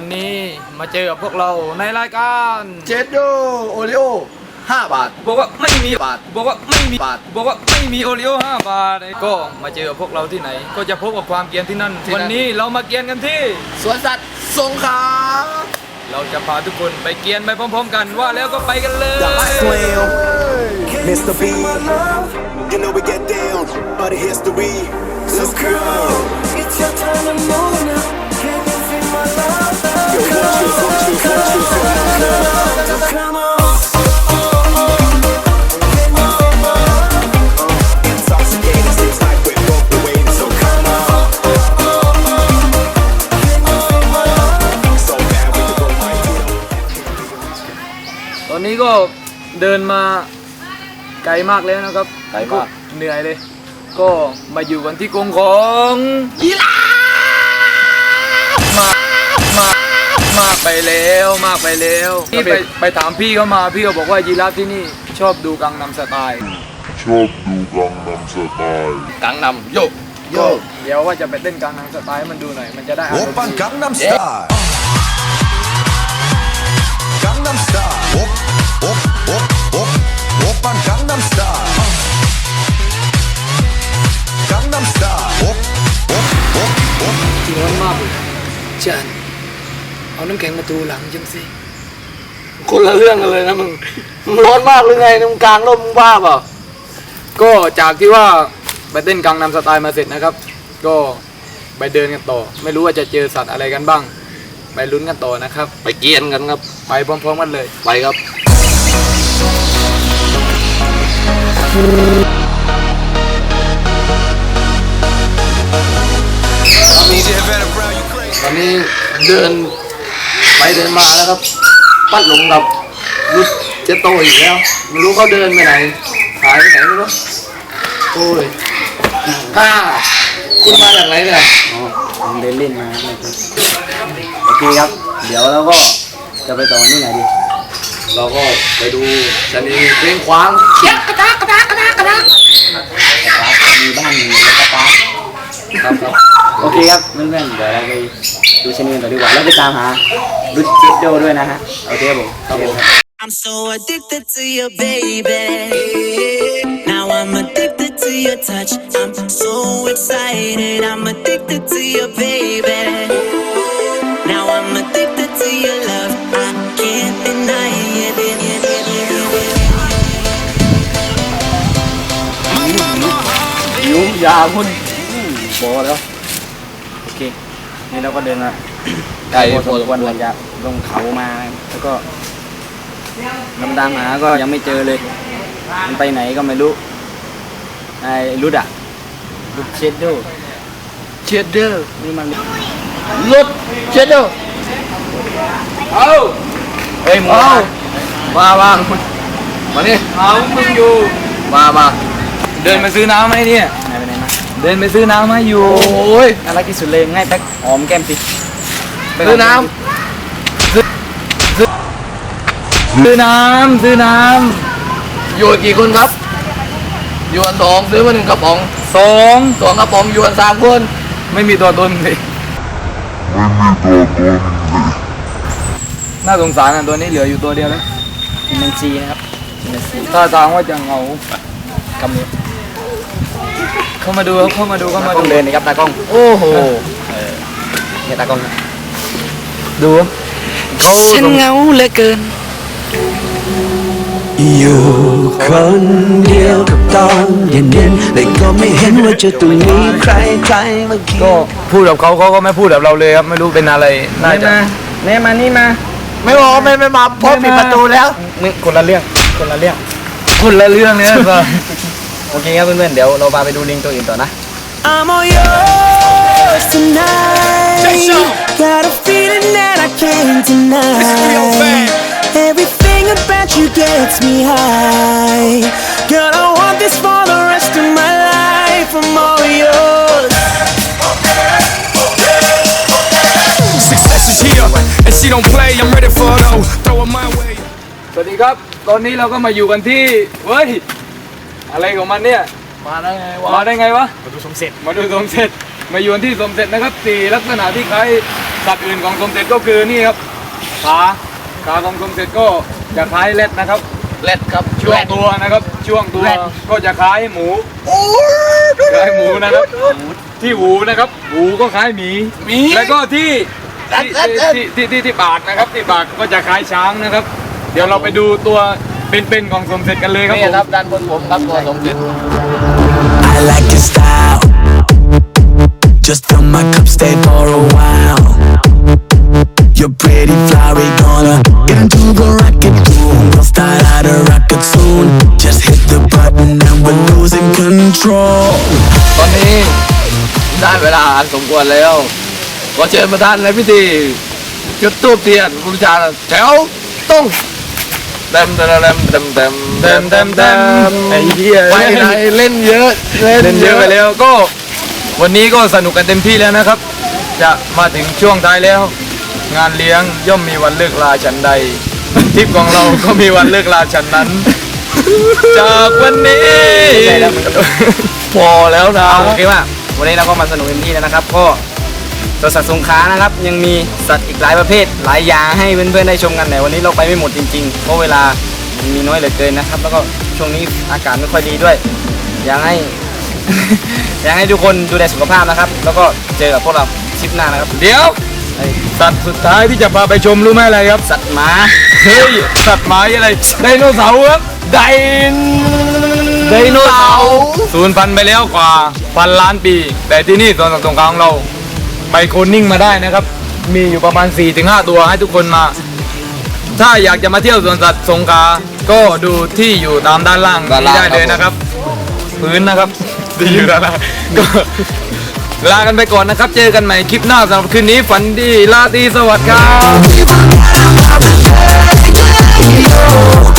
วันนี้มาเจอกับพวกเราในรายการเจดโดโอริโอ5บาท บอกว่าไม่มีบาท บอกว่าไม่มีบาท บอกว่าไม่มีโอริโอ5บาทก็มาเจอกับพวกเราที่ไหน ก็จะพบกับความเกรียนที่นั่น ที่นั่น วันนี้เรามาเกรียนกันที่ สวนสัตว์สงขลา เราจะพาทุกคนไปเกรียนไปพร้อมๆ กันว่าแล้วก็ไปกันเลย Slam, Mr. B. You know we get down, but history. Let's go. It's your time to move now. ตอนนี้ก็เดินมาไกลมากแล้วนะครับไกลมาก เหนื่อยเลย ก็มาอยู่กันที่กรงของยีราฟมากมาก มากไปแล้วมากไปแล้วที่ไปไปถามพี่เขามาพี่เขาบอกว่ายีราฟที่นี่ชอบดูกังนำสไตล์ ชอบดูกังนำสไตล์กังนำโยกโยกเดี๋ยวว่าจะไปเต้นกังนำสไตล์มันดูหน่อยมันจะได้โอปันกังนำสไตล์กังนำสไตล์โอโอโอโอโอปันกังนำสไตล์กังนำสตาร์โอโอโอโอที่ร้อนมากเลยจัน เอาน้ำแข็งมาตูหลังจังสิคนละเรื่องกันเลยนะมึงมึงร้อนมากหรือไงมึงกลางร่มมึงบ้าเปล่าก็จากที่ว่าไปเต้นกังนำสไตล์มาเสร็จนะครับ ก็ไปเดินกันต่อ ไม่รู้ว่าจะเจอสัตว์อะไรกันบ้าง ไปลุ้นกันต่อนะครับ ไปเกรียนกันครับ ไปพร้อมๆกันเลย ไปครับ ตอนนี้เดิน ไปเดินมาแล้วครับ ปัดหลงกับรุดเจโตอีกแล้วไม่รู้เขาเดินไปไหนหายไปไหนไม่รู้โอ้ยถ้าคุณมาจากไหนเนี่ยผมเดินเล่นมาครับโอเคครับ เดี๋ยวเราก็จะไปต่อที่ไหนดีเราก็ไปดูชะนีเพลงควางเชี่ยกระดากกระดากกระดากกระดากมีบ้านมีแล้วก็ปาร์คครับครับโอเคครับเพื่อนๆเดี๋ยวเราไป ดูชนิดกันต่อดีกว่าแล้วไปตามหารุดจิตโดด้วยนะฮะโอเคครับผมครับผม I'm so addicted to you, baby. Now I'm addicted to your touch. I'm so excited. I'm addicted to you, baby. Now I'm addicted to your love. I can't deny it. หิวยาคุณโบแล้วโอเค นี่เราก็เดินมาไก่พอโฟสมนควรหลังจากลงเขามา แล้วก็ลำตามหาก็ยังไม่เจอเลย มันไปไหนก็ไม่รู้ไอ้รุดอะรุดเชดโดเชดเดอร์นี่มันรถเชดเดอร์เอาเฮ้ยหมูเอามามามานี่เอามึงอยู่มามาเดินไปซื้อน้ำไหมเนี่ยไหนไปไหนมา เดินไปซื้อน้ำไหมอยู่โอ้ยน่ารักที่สุดเลยง่ายแป๊กหอมแก้มสิซื้อน้ซื้อน้ำซื้อน้ำอยู่กี่คนครับอยู่กันสองซื้อมาหนึ่งกระป๋องำสองสองกระป๋องอยู่กันสามคนไม่มีตัวตนเลยน่าสงสารอะตัวนี้เหลืออยู่ตัวเดียวแล้ววิตามินซีนะครับวิตามินซีถ้าทางว่าจะเหงาคำนี้ เข้ามาดูครับเข้ามาดูเข้ามาตากล้ดูองเดินนะครับตากล้องโอ้โหเนี่ยตากล้องนะดูเขาสงอยู่คนเดียวกับตอนเย็นๆแต่ก็ไม่เห็นว่าจะต้องมีใครใครมาเคียก็งพูดกับเขาเขาก็ไม่พูดกับเราเลยครับไม่รู้เป็นอะไรน่าจะ เน่มานี่มา ไม่บอกไม่ไม่มาเพราะปิดประตูแล้ว มึงคนละเรื่องคนละเรื่องคนละเรื่องเลยนะ โอเคครับเพื่อนๆเดี๋ยวเราพาไปดูลิงตัวอื่นต่อนะ I'm all yours tonight. Got a feeling that I can't deny. Everything about you gets me high. Girl, I want this for the rest of my life. I'm all yours. Success is here, and she don't play. I'm ready for it all. Throw it my way. สวัสดีครับ ตอนนี้เราก็มาอยู่กันที่ เฮ้ย อะไรของมันเนี่ย มาได้ไงวะ มาได้ไงวะ มาดูสมเสร็จ มาดูสมเสร็จ มาอยู่ที่สมเสร็จนะครับสี่ลักษณะที่คล้ายสัตว์อื่นของสมเสร็จก็คือนี่ครับ ขา ขาของสมเสร็จก็จะคล้ายเล็ดนะครับ เล็ดครับ ช่วงตัวนะครับ ช่วงตัวก็จะคล้ายหมูคล้ายหมูนะครับ ที่หูนะครับ หูก็คล้ายหมีหมีแล้วก็ที่ที่ที่ที่ที่ที่ปากนะครับ ที่ปากก็จะคล้ายช้างนะครับ เดี๋ยวเราไปดูตัว เป็นๆของสมเสร็จกันเลยครับนี่ผมครับด้านบนผมครับตัวสมเด็จ I like your style. Just fill my cup, stay for a while. You're pretty fly, we gonna get into the rocket room. We'll start out a rocket soon. Just hit the button and we're losing control. ตอนนี้ได้เวลาอันสมควรแล้ว ขอเชิญประธานในพิธี จุดตูปเทียนบูชาแถวต้อง เต็มเต็มเต็มเต็มเต็มเต็มเต็มเต็มไอ้เหี้ยไปไหนเล่นเยอะเล่นเยอะไปแล้วก็ วันนี้ก็สนุกกันเต็มที่แล้วนะครับ จะมาถึงช่วงท้ายแล้ว งานเลี้ยงย่อมมีวันเลิกลาฉันใดทริปของเราก็มีวันเลิกลาฉันนั้น จากวันนี้พอแล้วนะโอเคว่าวันนี้เราก็มาสนุกเต็มที่แล้วนะครับก็ สวนสัตว์สงขลานะครับยังมีสัตว์อีกหลายประเภท หลายอย่างให้เพื่อนๆได้ชมกันแต่วันนี้เราไปไม่หมดจริงๆ เพราะเวลามันมีน้อยเหลือเกินนะครับ แล้วก็ช่วงนี้อากาศไม่ค่อยดีด้วย อยากให้ อยากให้ทุกคนดูแลสุขภาพนะครับ แล้วก็เจอกับพวกเราคลิปหน้านะครับเดี๋ยวสัตว์สุดท้ายที่จะพาไปชมรู้ไหมอะไรครับ สัตว์หมาเฮ้ย สัตว์หมายอะไร ไดโนเสาร์ครับ ไดนไดโนเสาร์ศูนย์พันธุ์ไปแล้วกว่าพันล้านปี แต่ที่นี่สวนสัตว์สงขลาของเรา ไปโคนนิ่งมาได้นะครับ มีอยู่ประมาณ 4-5 ตัวให้ทุกคนมา ถ้าอยากจะมาเที่ยวสวนสัตว์สงขลาก็ดูที่อยู่ตามด้านล่างด้านล่าง นี้ได้เลยนะครับ พื้นนะครับ ที่อยู่ด้านล่างก็ลากันไปก่อนนะครับ เจอกันใหม่คลิปหน้าสำหรับคืนนี้ฝันดีลาตรีสวัสดิ์ครับ